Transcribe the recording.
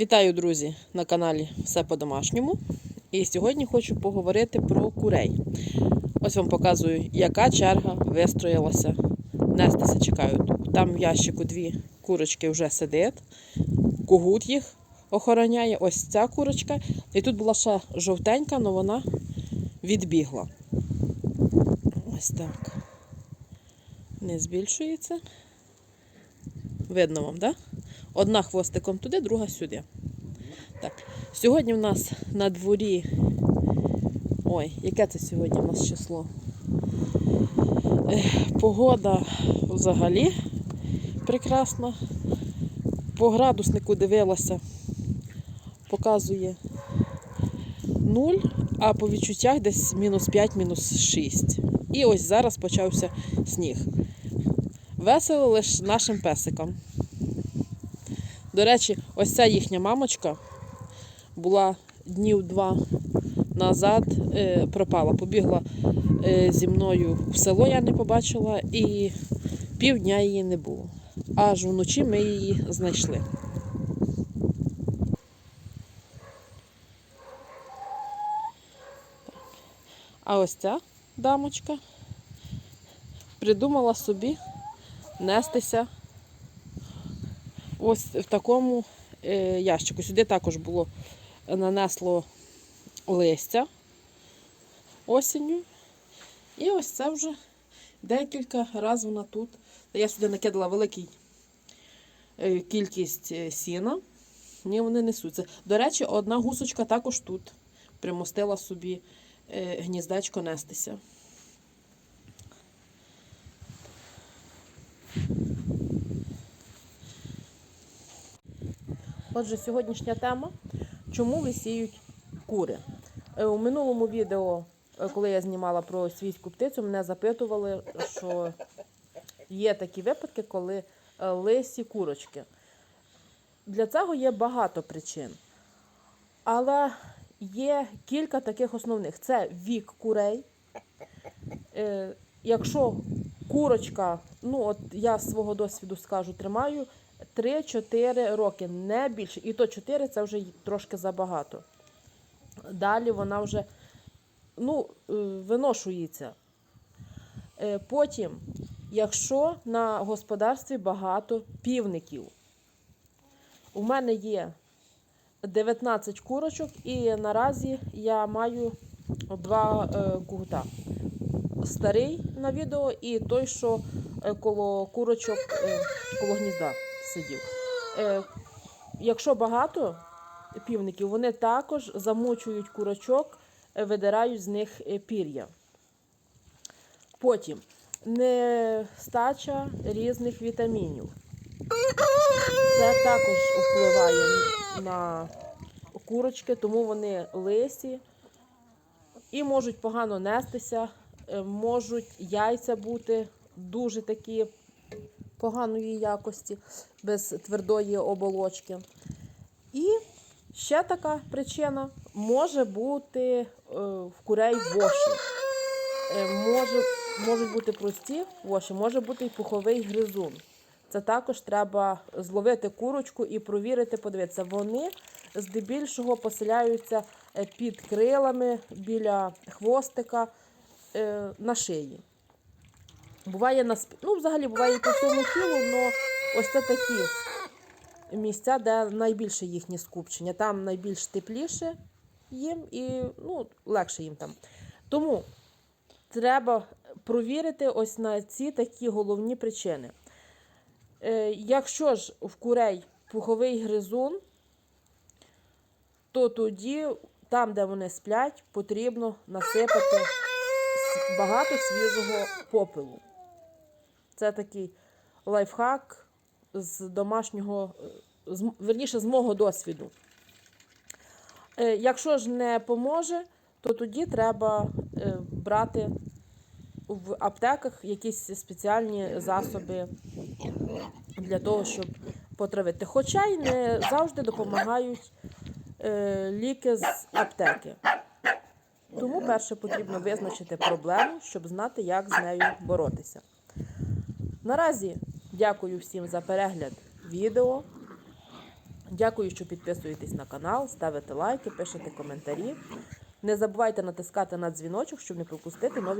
Вітаю, друзі, на каналі Все по-домашньому. І сьогодні хочу поговорити про курей. Ось вам показую, яка черга вистроїлася. Нестися чекають. Там в ящику дві курочки вже сидить. Кугут їх охороняє. Ось ця курочка. І тут була ще жовтенька, але вона відбігла. Ось так. Не збільшується. Видно вам, так? Да? Одна хвостиком туди, друга сюди. Так. Сьогодні в нас на дворі. Ой, яке це сьогодні в нас число? Погода взагалі прекрасна. По градуснику дивилася, показує 0, а по відчуттях десь мінус 5, мінус 6. І ось зараз почався сніг. Весело лише нашим песикам. До речі, ось ця їхня мамочка була днів два назад, е, пропала. Побігла е, зі мною в село, я не побачила, і півдня її не було. Аж вночі ми її знайшли. А ось ця дамочка придумала собі нестися ось в такому е, ящику. Сюди також було нанесло листя осінню. І ось це вже декілька разів вона тут. Я сюди накидала великий е, кількість е, сіна. Ні, вони несуться. До речі, одна гусочка також тут примостила собі е, гніздечко нестися. Отже, сьогоднішня тема чому висіють кури. Е, У минулому відео, е, коли я знімала про свійську птицю, мене запитували, що є такі випадки, коли е, лисі курочки. Для цього є багато причин. Але є кілька таких основних: це вік курей. Якщо курочка, ну от я з свого досвіду скажу, тримаю 3-4 роки, не більше. І то 4 це вже трошки забагато. Далі вона вже ну, е, виношується. Е, Потім, якщо на господарстві багато півників, у мене є 19 курочок, і наразі я маю два е, кугута. Старий на відео і той, що коло курочок, коло гнізда сидів. Е, якщо багато півників, вони також замучують курочок, е, видирають з них е, пір'я. Потім нестача різних вітамінів. Це також впливає на курочки, тому вони лисі і можуть погано нестися, е, можуть яйця бути дуже такі поганої якості, без твердої оболочки. І ще така причина може бути е, в курей воші. Е, може, можуть бути прості воші, може бути і пуховий гризун. Це також треба зловити курочку і провірити, подивитися. Вони здебільшого поселяються е, під крилами біля хвостика на шиї. Буває на сп... ну, взагалі буває по всьому тілу, але ось це такі місця, де найбільше їхнє скупчення. Там найбільш тепліше їм і ну, легше їм там. Тому треба провірити ось на ці такі головні причини. Е, якщо ж в курей пуховий гризун, то тоді там, де вони сплять, потрібно насипати багато свіжого попелу. Це такий лайфхак з домашнього, е, з, верніше, з мого досвіду. Е, Якщо ж не поможе, то тоді треба е, брати в аптеках якісь спеціальні засоби для того, щоб потравити. Хоча й не завжди допомагають ліки з аптеки. Тому перше потрібно визначити проблему, щоб знати, як з нею боротися. Наразі дякую всім за перегляд відео. Дякую, що підписуєтесь на канал, ставите лайки, пишете коментарі. Не забувайте натискати на дзвіночок, щоб не пропустити нові